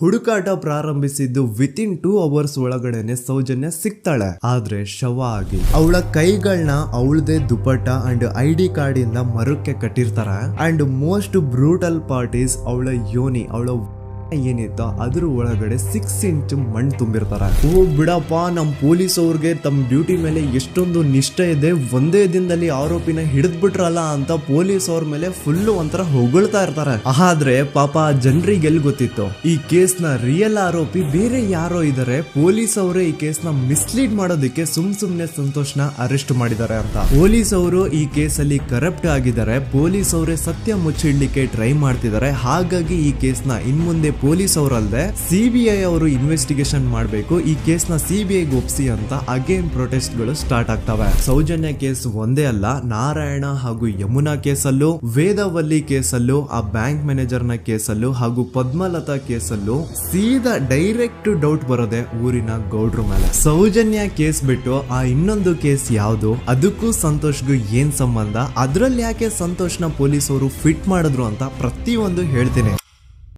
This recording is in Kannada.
ಹುಡುಕಾಟ ಪ್ರಾರಂಭಿಸಿದ್ದು ವಿತಿನ್ ಟೂ ಅವರ್ಸ್ ಒಳಗಡೆನೆ ಸೌಜನ್ಯ ಸಿಗ್ತಾಳೆ. ಆದ್ರೆ ಶವ ಆಗಿ ಅವಳ ಕೈಗಳನ್ನ ಅವಳದೇ dupatta and I D card ಇಂದ ಮರಕ್ಕೆ ಕಟ್ಟಿರ್ತಾರ. ಅಂಡ್ ಮೋಸ್ಟ್ ಬ್ರೂಟಲ್ ಪಾರ್ಟೀಸ್ ಅವಳ ಯೋನಿ, ಅವಳ ಏನಿತ್ತ ಅದ್ರ ಒಳಗಡೆ ಸಿಕ್ಸ್ ಇಂಚ್ ಮಣ್ಣು ತುಂಬಿರ್ತಾರ. ಓ ಬಿಡಪ್ಪ, ನಮ್ ಪೊಲೀಸ್ ಅವ್ರಿಗೆ ತಮ್ಮ ಡ್ಯೂಟಿ ಮೇಲೆ ಎಷ್ಟೊಂದು ನಿಷ್ಠೆ ಇದೆ. ಒಂದೇ ದಿನದಲ್ಲಿ ಆರೋಪಿನ ಹಿಡಿದ್ಬಿಟ್ರಲ್ಲ ಅಂತ ಪೊಲೀಸ್ ಅವ್ರ ಮೇಲೆ ಫುಲ್ ಒಂಥರ ಹೊಗಳ್ತಾ ಇರ್ತಾರೆ. ಆದ್ರೆ ಪಾಪ ಜನರಿಗೆ ಎಲ್ಲಿ ಗೊತ್ತಿತ್ತು? ಈ ಕೇಸ್ನ ರಿಯಲ್ ಆರೋಪಿ ಬೇರೆ ಯಾರೋ ಇದಾರೆ. ಪೊಲೀಸ್ ಅವರೇ ಈ ಕೇಸ್ನ ಮಿಸ್ಲೀಡ್ ಮಾಡೋದಕ್ಕೆ ಸುಮ್ ಸುಮ್ನೆ ಸಂತೋಷ್ನ ಅರೆಸ್ಟ್ ಮಾಡಿದ್ದಾರೆ ಅಂತ. ಪೊಲೀಸ್ ಅವರು ಈ ಕೇಸಲ್ಲಿ ಕರಪ್ಟ್ ಆಗಿದ್ದಾರೆ. ಪೊಲೀಸ್ ಅವರೇ ಸತ್ಯ ಮುಚ್ಚಿಡ್ಲಿಕ್ಕೆ ಟ್ರೈ ಮಾಡ್ತಿದ್ದಾರೆ. ಹಾಗಾಗಿ ಈ ಕೇಸ್ನ ಇನ್ಮುಂದೆ ಪೊಲೀಸ್ ಅವರಲ್ಲದೆ ಸಿಬಿಐ ಅವರು ಇನ್ವೆಸ್ಟಿಗೇಷನ್ ಮಾಡಬೇಕು. ಈ ಕೇಸ್ನ ಸಿಬಿಐ ಒಪ್ಸಿ ಅಂತ ಅಗೇನ್ ಪ್ರೊಟೆಸ್ಟ್ಗಳು ಸ್ಟಾರ್ಟ್ ಆಗ್ತವೆ. ಸೌಜನ್ಯ ಕೇಸ್ ಒಂದೇ ಅಲ್ಲ, ನಾರಾಯಣ ಹಾಗೂ ಯಮುನಾ ಕೇಸಲ್ಲೂ, ವೇದವಲ್ಲಿ ಕೇಸಲ್ಲೂ, ಆ ಬ್ಯಾಂಕ್ ಮ್ಯಾನೇಜರ್ನ ಕೇಸಲ್ಲೂ ಹಾಗೂ ಪದ್ಮಲತಾ ಕೇಸಲ್ಲೂ ಸೀದಾ ಡೈರೆಕ್ಟ್ ಡೌಟ್ ಬರೋದೆ ಊರಿನ ಗೌಡ್ರ ಮೇಲೆ. ಸೌಜನ್ಯ ಕೇಸ್ ಬಿಟ್ಟು ಆ ಇನ್ನೊಂದು ಕೇಸ್ ಯಾವುದು? ಅದಕ್ಕೂ ಸಂತೋಷ್ಗೂ ಏನ್ ಸಂಬಂಧ? ಅದ್ರಲ್ಲಿ ಯಾಕೆ ಸಂತೋಷ್ನ ಅವರು ಫಿಟ್ ಮಾಡಿದ್ರು ಅಂತ ಪ್ರತಿಯೊಂದು ಹೇಳ್ತೀನಿ.